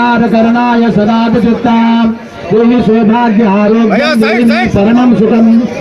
उपकार करणाय सदा विचित्ता देवी सौभाग्य आरोग्य परम सुखम।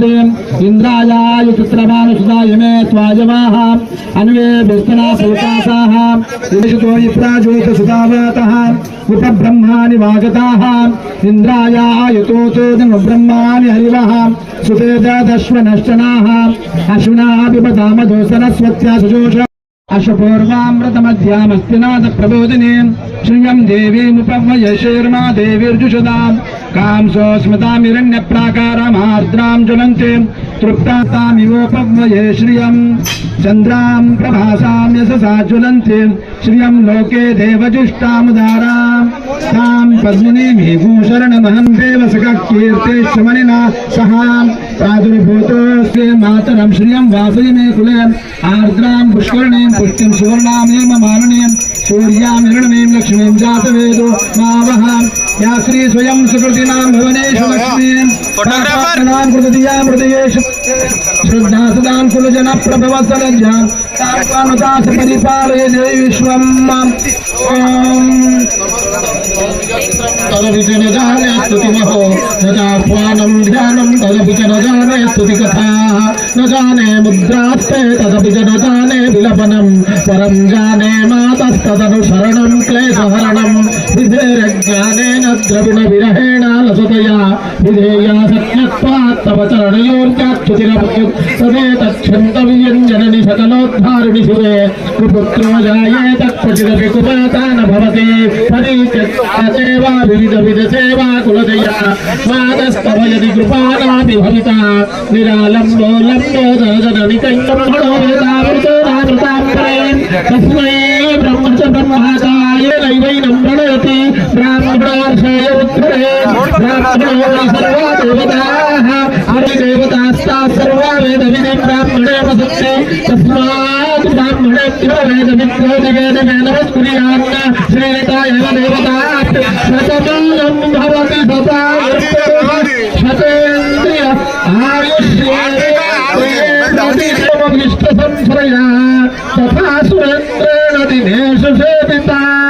శ్రీం ఇంద్రాయాయ చిత్రమానుషుదాయ మే త్వాయవాహ అన్వే విస్తనా ప్రకాశాః విదిశతో ఇప్రాజోత సుతావాతః ఉప బ్రహ్మాని వాగతాః ఇంద్రాయాయ తోతో బ్రహ్మాని హరివః సుతేజదశ్వనష్టనాః అశపూర్వామృతమధ్యామస్తి నాథ ప్రబోధిని శ్రియం దేవీముపవ్వయ శీర్మా దేవీర్జుషదాం కాంసోస్మితామిరణ్య ప్రాకారమార్ద్రాం జ్వలంతి తృప్తామివోపవ్వయే శ్రియం चन्द्रां प्रभासां यशसा ज्वलन्तीं श्रियं लोके देवजुष्टामुदारां। तां पद्मिनीमीभूशरणमहं देवसखकीर्तेश्वमनिना सह। प्रादुर्भूतोऽस्ते मातरं श्रियं वासय मे कुले आर्द्रां पुष्करणीं पुष्टिं सुवर्णामेव मालिनीं सूर्यामिरणीं लक्ष्मीं जातवेदो मावः या श्री स्वयं सुकृतीनां भुवनेषु लक्ष्मीं। Photographer. వృద్ధాసుదాం కులు జన ప్రభవసనజ తాత్వానుదాస పరిపాలయ దేవి విశ్వం तदपि न जाने स्तुतिमहो न चाह्वानं ध्यानं तदपि न जाने स्तुतिकथाः न जाने मुद्रास्ते तदपि च न जाने विलपनं परं जाने मातस्तदनुसरणं क्लेशहरणं विधेरज्ञानेन द्रविणविरहेण लसतया विधेया सत्यत्वात् तव चरणयोर्चाक्षुतिरभ्युत् तदेतच्छन्तव्यञ्जननि सकलोद्धारिणि शिवे कुपुत्रो जायेतत्क्वचिदपि कुपाता न भवति परित्यक्तादेवा సేవాకులదయ్యా పాదస్తవయది కృపానాపి భవిత నిరాలంబో లంబో దదన నికంఠమణో వేదామృతో నామృతాంబరే తస్మై బ్రహ్మచ బ్రహ్మాకాయ నైవై నంబణోతి सर्वा देवताः सर्वा वेदविधिं ब्राह्मणे वसन्ति तस्मात् ब्राह्मणेभ्यो वेदविद्यो दिवेदमे नमस्कुर्यान्न श्रीलता एव देवतात् तथा सुरेन्द्रेण दिनेषु सेविता